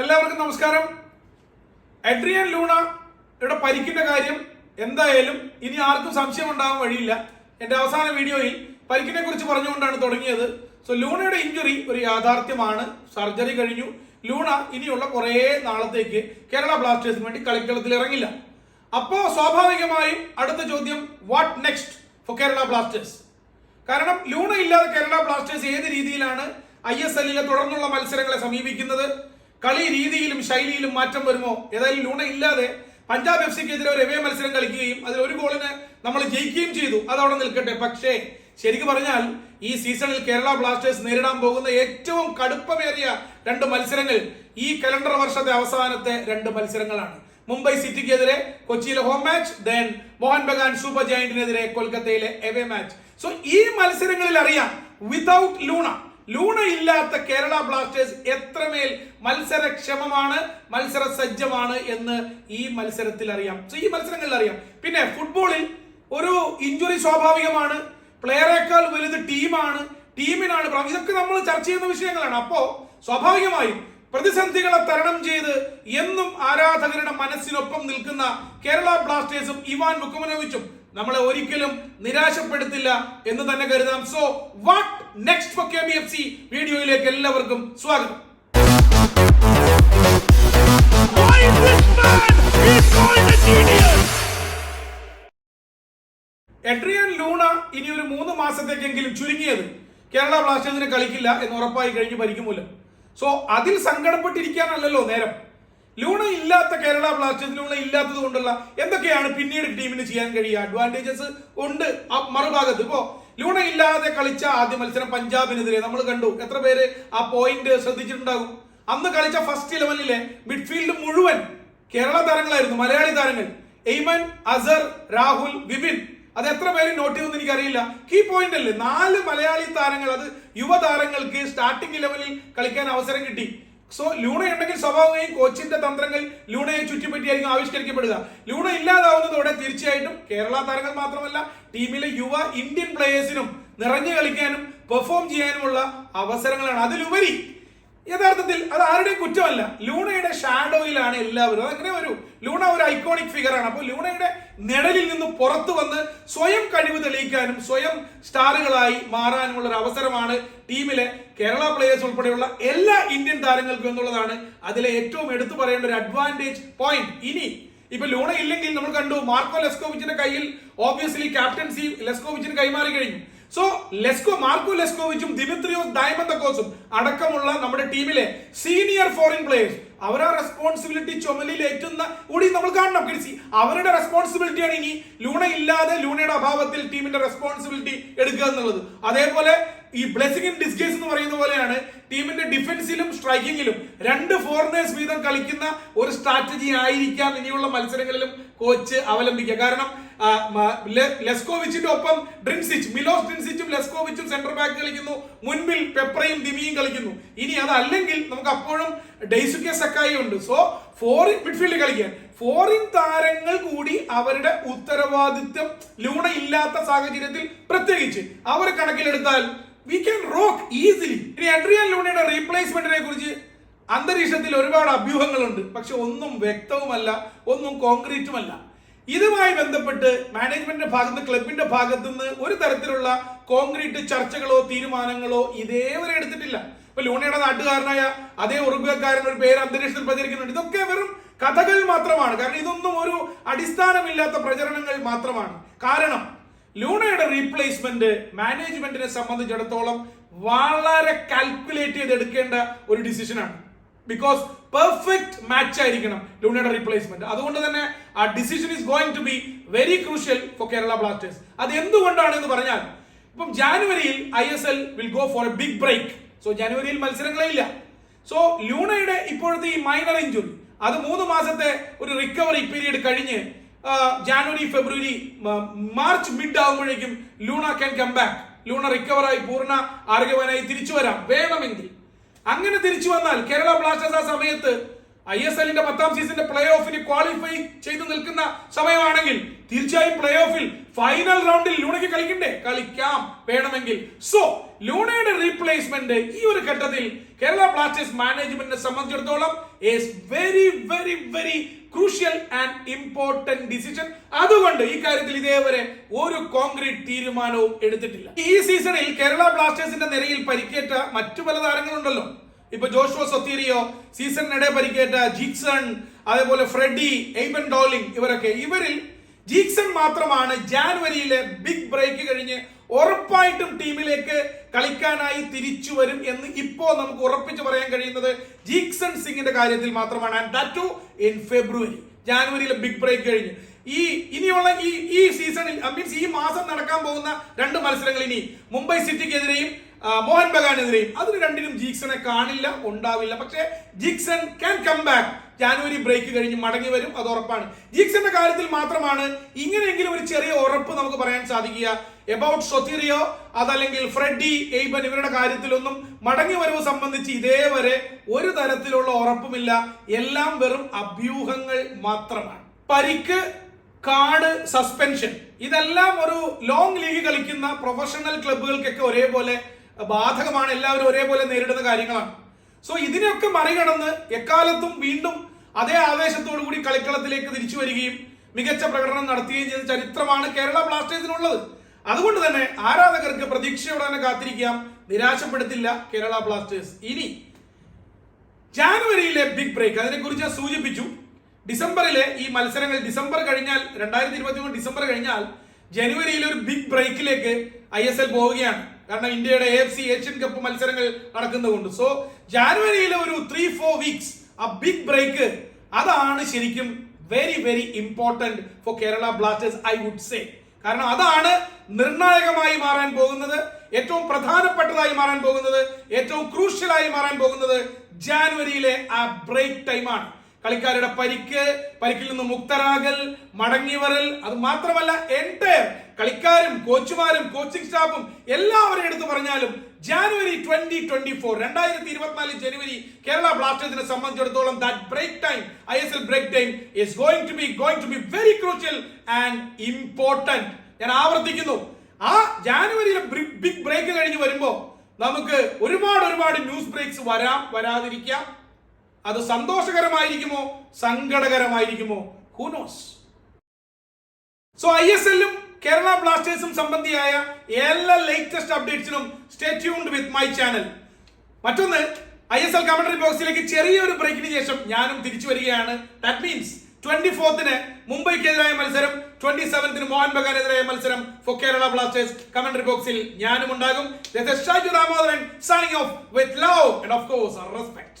എല്ലാവർക്കും നമസ്കാരം. എഡ്രിയൻ ലൂണയുടെ പരിക്കിന്റെ കാര്യം എന്തായാലും ഇനി ആർക്കും സംശയം ഉണ്ടാകാൻ വഴിയില്ല. എന്റെ അവസാന വീഡിയോയിൽ പരിക്കിനെ കുറിച്ച് പറഞ്ഞുകൊണ്ടാണ് തുടങ്ങിയത്. സോ ലൂണയുടെ ഇഞ്ചുറി ഒരു യാഥാർത്ഥ്യമാണ്. സർജറി കഴിഞ്ഞു. ലൂണ ഇനിയുള്ള കുറേ നാളത്തേക്ക് കേരള ബ്ലാസ്റ്റേഴ്സിന് വേണ്ടി കളിക്കളത്തിൽ ഇറങ്ങില്ല. അപ്പോ സ്വാഭാവികമായും അടുത്ത ചോദ്യം what next for Kerala Blasters? കാരണം ലൂണ ഇല്ലാതെ കേരള ബ്ലാസ്റ്റേഴ്സ് ഏത് രീതിയിലാണ് ഐ എസ് എല്ലിലെ തുടർന്നുള്ള മത്സരങ്ങളെ സമീപിക്കുന്നത്? കളി രീതിയിലും ശൈലിയിലും മാറ്റം വരുമോ? ഏതായാലും ലൂണ ഇല്ലാതെ പഞ്ചാബ് എഫ് സിക്കെതിരെ ഒരു എവേ മത്സരം കളിക്കുകയും അതിൽ ഒരു ഗോളിന് നമ്മൾ ജയിക്കുകയും ചെയ്തു. അത് അവിടെ നിൽക്കട്ടെ. പക്ഷേ ശരിക്കും പറഞ്ഞാൽ ഈ സീസണിൽ കേരള ബ്ലാസ്റ്റേഴ്സ് നേരിടാൻ പോകുന്ന ഏറ്റവും കടുപ്പമേറിയ രണ്ട് മത്സരങ്ങൾ ഈ കലണ്ടർ വർഷത്തെ അവസാനത്തെ രണ്ട് മത്സരങ്ങളാണ്. മുംബൈ സിറ്റിക്കെതിരെ കൊച്ചിയിലെ home match then Mohan Bagan super ജയന്റിനെതിരെ കൊൽക്കത്തയിലെ എവേ മാച്ച് സോ ഈ മത്സരങ്ങളിൽ അറിയാം വിതൗട്ട് ലൂണ ലൂണ ഇല്ലാത്ത കേരള ബ്ലാസ്റ്റേഴ്സ് എത്രമേൽ മത്സരക്ഷമമാണ് മത്സര സജ്ജമാണ് എന്ന് ഈ മത്സരത്തിൽ അറിയാം സോ ഈ മത്സരങ്ങളിൽ അറിയാം പിന്നെ ഫുട്ബോളിൽ ഒരു ഇഞ്ചുറി സ്വാഭാവികമാണ് പ്ലെയറേക്കാൾ വലുത് ടീമാണ് ടീമിനാണ് ഇതൊക്കെ നമ്മൾ ചർച്ച ചെയ്യുന്ന വിഷയങ്ങളാണ്. അപ്പോ സ്വാഭാവികമായും പ്രതിസന്ധികളെ തരണം ചെയ്ത് എന്നും ആരാധകരുടെ മനസ്സിനൊപ്പം നിൽക്കുന്ന കേരള ബ്ലാസ്റ്റേഴ്സും ഇവാൻ വുക്കുമനോവിച്ചും നമ്മളെ ഒരിക്കലും നിരാശപ്പെടുത്തില്ല എന്ന് തന്നെ കരുതാം. So what next for K B F C വീഡിയോയിലേക്ക് എല്ലാവർക്കും സ്വാഗതം! എഡ്രിയൻ ലൂണ ഇനി ഒരു മൂന്ന് മാസത്തേക്കെങ്കിലും ചുരുങ്ങിയത് കേരള ബ്ലാസ്റ്റേഴ്സിന് കളിക്കില്ല എന്ന് ഉറപ്പായി കഴിഞ്ഞ് ഭരിക്കുമല്ലോ സോ അതിൽ സങ്കടപ്പെട്ടിരിക്കാനല്ലല്ലോ നേരം. ലൂണ ഇല്ലാത്ത കേരള ബ്ലാസ്റ്റേഴ്സ് ലൂണ ഇല്ലാത്തത് കൊണ്ടുള്ള എന്തൊക്കെയാണ് പിന്നീട് ടീമിന് ചെയ്യാൻ കഴിയുക? അഡ്വാന്റേജസ് ഉണ്ട് ആ മറുഭാഗത്ത്. ഇപ്പോ ലൂണ ഇല്ലാതെ കളിച്ച ആദ്യ മത്സരം പഞ്ചാബിനെതിരെ നമ്മൾ കണ്ടു. എത്ര പേര് ആ പോയിന്റ് ശ്രദ്ധിച്ചിട്ടുണ്ടാകും? അന്ന് കളിച്ച ഫസ്റ്റ് ഇലവനിലെ മിഡ്ഫീൽഡ് മുഴുവൻ കേരള താരങ്ങളായിരുന്നു. മലയാളി താരങ്ങൾ എയ്മൻ അസർ രാഹുൽ വിപിൻ. അത് എത്ര പേര് നോട്ട് ചെയ്തെന്ന് എനിക്കറിയില്ല. കീ പോയിന്റ് അല്ലേ? നാല് മലയാളി താരങ്ങൾ അത് യുവതാരങ്ങൾക്ക് സ്റ്റാർട്ടിംഗ് ലെവലിൽ കളിക്കാൻ അവസരം കിട്ടി. സോ ലൂണ ഉണ്ടെങ്കിൽ സ്വഭാവമായും കോച്ചിന്റെ തന്ത്രങ്ങൾ ലൂണയെ ചുറ്റിപ്പറ്റിയായിരിക്കും ആവിഷ്കരിക്കപ്പെടുക. ലൂണ ഇല്ലാതാവുന്നതോടെ തീർച്ചയായിട്ടും കേരള താരങ്ങൾ മാത്രമല്ല ടീമിലെ യുവ ഇന്ത്യൻ പ്ലേയേഴ്സിനും നിറഞ്ഞു കളിക്കാനും പെർഫോം ചെയ്യാനുമുള്ള അവസരങ്ങളാണ്. അതിലുപരി യഥാർത്ഥത്തിൽ അത് ആരുടെയും കുറ്റമല്ല. ലൂണയുടെ ഷാഡോയിലാണ് എല്ലാവരും. അതങ്ങനെ വരൂ ലൂണ ഒരു ഐക്കോണിക് ഫിഗർ ആണ്. അപ്പോൾ ലൂണയുടെ നിഴലിൽ നിന്ന് പുറത്തു വന്ന് സ്വയം കഴിവ് തെളിയിക്കാനും സ്വയം സ്റ്റാറുകളായി മാറാനുമുള്ള ഒരു അവസരമാണ് ടീമിലെ കേരള പ്ലേയേഴ്സ് ഉൾപ്പെടെയുള്ള എല്ലാ ഇന്ത്യൻ താരങ്ങൾക്കും എന്നുള്ളതാണ് അതിലെ ഏറ്റവും എടുത്തു പറയേണ്ട ഒരു അഡ്വാന്റേജ് പോയിന്റ് ഇനി ഇപ്പൊ ലൂണ ഇല്ലെങ്കിൽ നമ്മൾ കണ്ടു മാർക്കോ ലെസ്കോവിച്ചിന്റെ കയ്യിൽ ഓബിയസ്ലി ക്യാപ്റ്റൻസി ലെസ്കോവിച്ചിന് കൈമാറി കഴിഞ്ഞു. സോ ലെസ്കോ മാർക്കോ ലെസ്കോവിച്ചും ദിമിത്രിയോസ് ഡയമന്തക്കോസും അടക്കമുള്ള നമ്മുടെ ടീമിലെ സീനിയർ ഫോറിൻ പ്ലേയേഴ്സ് അവരാ റെസ്പോൺസിബിലിറ്റി ചുമലിൽ ഏറ്റുന്ന കൂടി നമ്മൾ കാണണം കിടിസി അവരുടെ റെസ്പോൺസിബിലിറ്റിയാണ് ഇനി ലൂണ ഇല്ലാതെ ലൂണയുടെ അഭാവത്തിൽ ടീമിന്റെ റെസ്പോൺസിബിലിറ്റി എടുക്കുക എന്നുള്ളത്. അതേപോലെ ഈ ബ്ലെസിംഗ് ഇൻ ഡിസ്കേസ് എന്ന് പറയുന്ന പോലെയാണ് ടീമിന്റെ ഡിഫൻസിലും സ്ട്രൈക്കിങ്ങിലും രണ്ട് ഫോറിനേഴ്സ് വീതം കളിക്കുന്ന ഒരു സ്ട്രാറ്റജി ആയിരിക്കാം ഇനിയുള്ള മത്സരങ്ങളിലും കോച്ച് അവലംബിക്കുക. കാരണം ലെസ്കോവിച്ചിന്റെ ഒപ്പം ഡ്രിൻസിച്ച് മിലോസ് ഡ്രിൻസിച്ചും ലെസ്കോവിച്ചും സെന്റർ ബാക്ക് കളിക്കുന്നു. മുൻപിൽ പെപ്രയും ദിമിയും കളിക്കുന്നു. ഇനി അതല്ലെങ്കിൽ നമുക്ക് അപ്പോഴും ഡെയ്സുക്കെ സക്കായി ഉണ്ട്. സോ ഫോറിൻ മിഡ്ഫീൽഡ് കളിക്കാൻ. ഫോറിൻ താരങ്ങൾ കൂടി അവരുടെ ഉത്തരവാദിത്വം ലൂണ ഇല്ലാത്ത സാഹചര്യത്തിൽ പ്രത്യേകിച്ച് അവർ കണക്കിലെടുത്താൽ വി ക്യാൻ റോക്ക് ഈസിലി ഇനി അഡ്രിയൻ ലൂണയുടെ റീപ്ലേസ്മെന്റിനെ കുറിച്ച് അന്തരീക്ഷത്തിൽ ഒരുപാട് അഭ്യൂഹങ്ങളുണ്ട്. പക്ഷെ ഒന്നും വ്യക്തവുമല്ല ഒന്നും കോൺക്രീറ്റുമല്ല ഇതുമായി ബന്ധപ്പെട്ട് മാനേജ്മെന്റിന്റെ ഭാഗത്ത് ക്ലബിന്റെ ഭാഗത്തു നിന്ന് ഒരു തരത്തിലുള്ള കോൺക്രീറ്റ് ചർച്ചകളോ തീരുമാനങ്ങളോ ഇതേവരെ എടുത്തിട്ടില്ല. ഇപ്പൊ ലൂണയുടെ നാട്ടുകാരനായ അതേ ഉറുപ്പുകാരൻ ഒരു പേര് അന്തരീക്ഷത്തിൽ പ്രചരിക്കുന്നുണ്ട്. ഇതൊക്കെ വെറും കഥകൾ മാത്രമാണ്. കാരണം ഇതൊന്നും ഒരു അടിസ്ഥാനമില്ലാത്ത പ്രചരണങ്ങൾ മാത്രമാണ്. കാരണം ലൂണയുടെ റീപ്ലേസ്മെന്റ് മാനേജ്മെന്റിനെ സംബന്ധിച്ചിടത്തോളം വളരെ കാൽക്കുലേറ്റ് ചെയ്ത് എടുക്കേണ്ട ഒരു ഡിസിഷനാണ് ബിക്കോസ് പെർഫെക്റ്റ് മാച്ച് ആയിരിക്കണം ലൂണയുടെ റീപ്ലേസ്മെന്റ് അതുകൊണ്ട് തന്നെ ആ decision is going to be very crucial for Kerala Blasters അത് എന്തുകൊണ്ടാണ് എന്ന് പറഞ്ഞാൽ ഇപ്പം ജാനുവരിയിൽ I S L will go for a big break so ജനുവരിയിൽ മത്സരങ്ങളേ ഇല്ല. സോ ലൂണയുടെ ഇപ്പോഴത്തെ ഈ മൈനർ ഇഞ്ചുറി അത് മൂന്ന് മാസത്തെ ഒരു റിക്കവറി പീരീഡ് കഴിഞ്ഞ് ജാനുവരി ഫെബ്രുവരി മാർച്ച് മിഡ് ആകുമ്പോഴേക്കും Luna can come back Luna റിക്കവറായി പൂർണ ആരോഗ്യവാനായി തിരിച്ചു വരാം. വേണമെങ്കിൽ അങ്ങനെ തിരിച്ചു വന്നാൽ കേരള ബ്ലാസ്റ്റേഴ്സ് ആ സമയത്ത് ഐ എസ് എല്ലിന്റെ പത്താം സീസണിന്റെ പ്ലേ ഓഫിന് ക്വാളിഫൈ ചെയ്തു നിൽക്കുന്ന സമയമാണെങ്കിൽ തീർച്ചയായും പ്ലേ ഓഫിൽ ഫൈനൽ റൗണ്ടിൽ ലൂണയ്ക്ക് കളിക്കണ്ടേ? കളിക്കാം. വേണമെങ്കിൽ. സോ ലൂണയുടെ റീപ്ലേസ്മെന്റ് ഈ ഒരു ഘട്ടത്തിൽ കേരള ബ്ലാസ്റ്റേഴ്സ് മാനേജ്മെന്റിനെ സംബന്ധിച്ചിടത്തോളം very very very crucial and important decision അതുകൊണ്ട് ഈ കാര്യത്തിൽ ഇതേവരെ ഒരു കോൺക്രീറ്റ് തീരുമാനവും എടുത്തിട്ടില്ല. ഈ സീസണിൽ കേരള ബ്ലാസ്റ്റേഴ്സിന്റെ നിരയിൽ പരിക്കേറ്റ മറ്റു പല താരങ്ങളുണ്ടല്ലോ. ഇപ്പൊ ജോഷുവ സൊത്തീരിയോ സീസണിനിടെ പരിക്കേറ്റ ജിക്സൺ അതേപോലെ ഫ്രെഡി എയ്മൻ ഡോളിംഗ് ഇവരൊക്കെ. ഇവരിൽ ജീക്സൺ മാത്രമാണ് ജാനുവരിയിലെ ബിഗ് ബ്രേക്ക് കഴിഞ്ഞ് ഉറപ്പായിട്ടും ടീമിലേക്ക് കളിക്കാനായി തിരിച്ചു വരും എന്ന് ഇപ്പോ നമുക്ക് ഉറപ്പിച്ച് പറയാൻ കഴിയുന്നത് ജീക്സൺ സിംഗിന്റെ കാര്യത്തിൽ മാത്രമാണ്. And that to in February ജാനുവരിയിലെ big break കഴിഞ്ഞ്. ഈ ഇനിയുള്ള ഈ ഈ സീസണിൽ മീൻസ് ഈ മാസം നടക്കാൻ പോകുന്ന രണ്ട് മത്സരങ്ങൾ ഇനി. മുംബൈ സിറ്റിക്കെതിരെയും മോഹൻ ബഗാനെതിരെയും അതിന് രണ്ടിനും ജീക്സനെ കാണില്ല ഉണ്ടാവില്ല. പക്ഷേ Jeakson can come back January break കഴിഞ്ഞ് മടങ്ങി വരും അത് ഉറപ്പാണ്. ജീക്സന്റെ കാര്യത്തിൽ മാത്രമാണ് ഇങ്ങനെയെങ്കിലും ഒരു ചെറിയ ഉറപ്പ് നമുക്ക് പറയാൻ സാധിക്കുക. എബൌട്ട് സൊത്തിറിയോ അതല്ലെങ്കിൽ ഫ്രെഡി എയ്ബൻ ഇവരുടെ കാര്യത്തിലൊന്നും മടങ്ങി വരവ് സംബന്ധിച്ച് ഇതേവരെ ഒരു തരത്തിലുള്ള ഉറപ്പുമില്ല. എല്ലാം വെറും അഭ്യൂഹങ്ങൾ മാത്രമാണ്. പരിക്ക് കാർഡ് സസ്പെൻഷൻ ഇതെല്ലാം ഒരു ലോങ് ലീഗ് കളിക്കുന്ന പ്രൊഫഷണൽ ക്ലബുകൾക്കൊക്കെ ഒരേപോലെ ബാധകമാണ് എല്ലാവരും ഒരേപോലെ നേരിടുന്ന കാര്യങ്ങളാണ്. സോ ഇതിനെയൊക്കെ മറികടന്ന് എക്കാലത്തും വീണ്ടും അതേ ആവേശത്തോടു കൂടി കളിക്കളത്തിലേക്ക് തിരിച്ചു വരികയും മികച്ച പ്രകടനം നടത്തുകയും ചെയ്ത ചരിത്രമാണ് കേരള ബ്ലാസ്റ്റേഴ്സിനുള്ളത്. അതുകൊണ്ട് തന്നെ ആരാധകർക്ക് പ്രതീക്ഷയോടെ തന്നെ കാത്തിരിക്കാം. നിരാശപ്പെടുത്തില്ല കേരള ബ്ലാസ്റ്റേഴ്സ്. ഇനി ജാനുവരിയിലെ ബിഗ് ബ്രേക്ക് അതിനെക്കുറിച്ച് സൂചിപ്പിച്ചു. ഡിസംബറിലെ ഈ മത്സരങ്ങൾ ഡിസംബർ കഴിഞ്ഞാൽ രണ്ടായിരത്തി ഇരുപത്തി മൂന്ന് ഡിസംബർ കഴിഞ്ഞാൽ ജനുവരിയിലെ ഒരു ബിഗ് ബ്രേക്കിലേക്ക് ഐ എസ് എൽ പോവുകയാണ്. കാരണം ഇന്ത്യയുടെ എഫ് സി ഏഷ്യൻ കപ്പ് മത്സരങ്ങൾ നടക്കുന്നതുകൊണ്ട്. സോ ജാനുവരിയിലെ ഒരു ത്രീ ഫോർ വീക്സ് ആ ബിഗ് ബ്രേക്ക് അതാണ് ശരിക്കും very very important for Kerala Blasters I would say കാരണം അതാണ് നിർണായകമായി മാറാൻ പോകുന്നത് ഏറ്റവും പ്രധാനപ്പെട്ടതായി മാറാൻ പോകുന്നത് ഏറ്റവും ക്രൂഷ്യലായി മാറാൻ പോകുന്നത് ജാനുവരിയിലെ ആ ബ്രേക്ക് ടൈമാണ് കളിക്കാരുടെ പരിക്ക് പരിക്കിൽ നിന്ന് മുക്തരാകൽ മടങ്ങിവരൽ അത് മാത്രമല്ല എന്റയർ കളിക്കാരും കോച്ചുമാരും കോച്ചിങ് സ്റ്റാഫും എല്ലാവരും എടുത്തു പറഞ്ഞാലും ജാനുവരി ട്വന്റി ട്വന്റി ഫോർ രണ്ടായിരത്തി ഇരുപത്തിനാല് ജനുവരി കേരള ബ്ലാസ്റ്റേഴ്സിനെ സംബന്ധിച്ചിടത്തോളം that break time I S L break time is going to be going to be very crucial and important ഞാൻ ആവർത്തിക്കുന്നു. ആ ജാനുവരിയിലെ ബിഗ് ബ്രേക്ക് കഴിഞ്ഞ് വരുമ്പോൾ നമുക്ക് ഒരുപാട് ഒരുപാട് ന്യൂസ് ബ്രേക്സ് വരാം വരാതിരിക്കാം. അത് സന്തോഷകരമായിരിക്കുമോ? സങ്കടകരമായിരിക്കുമോ? Who knows so I S എല്ലും കേരള ബ്ലാസ്റ്റേഴ്സും സംബന്ധിയായ എല്ലാ latest അപ്ഡേറ്റ്സിനും stay tuned with my channel മറ്റൊന്ന് ഐ എസ് എൽ കമന്ററി ബോക്സിലേക്ക് ചെറിയൊരു ബ്രേക്കിന് ശേഷം ഞാനും തിരിച്ചു വരികയാണ്. ദാറ്റ് മീൻസ് ട്വന്റി ഫോർത്തിന് മുംബൈക്കെതിരായ മത്സരം ട്വന്റി സെവൻത്തിന് മോഹൻ ബഗാനെതിരായ മത്സരം ഫോർ കേരള ബ്ലാസ്റ്റേഴ്സ് കമന്ററി ബോക്സിൽ ഞാനും ഉണ്ടാകും. Off with love and of course respect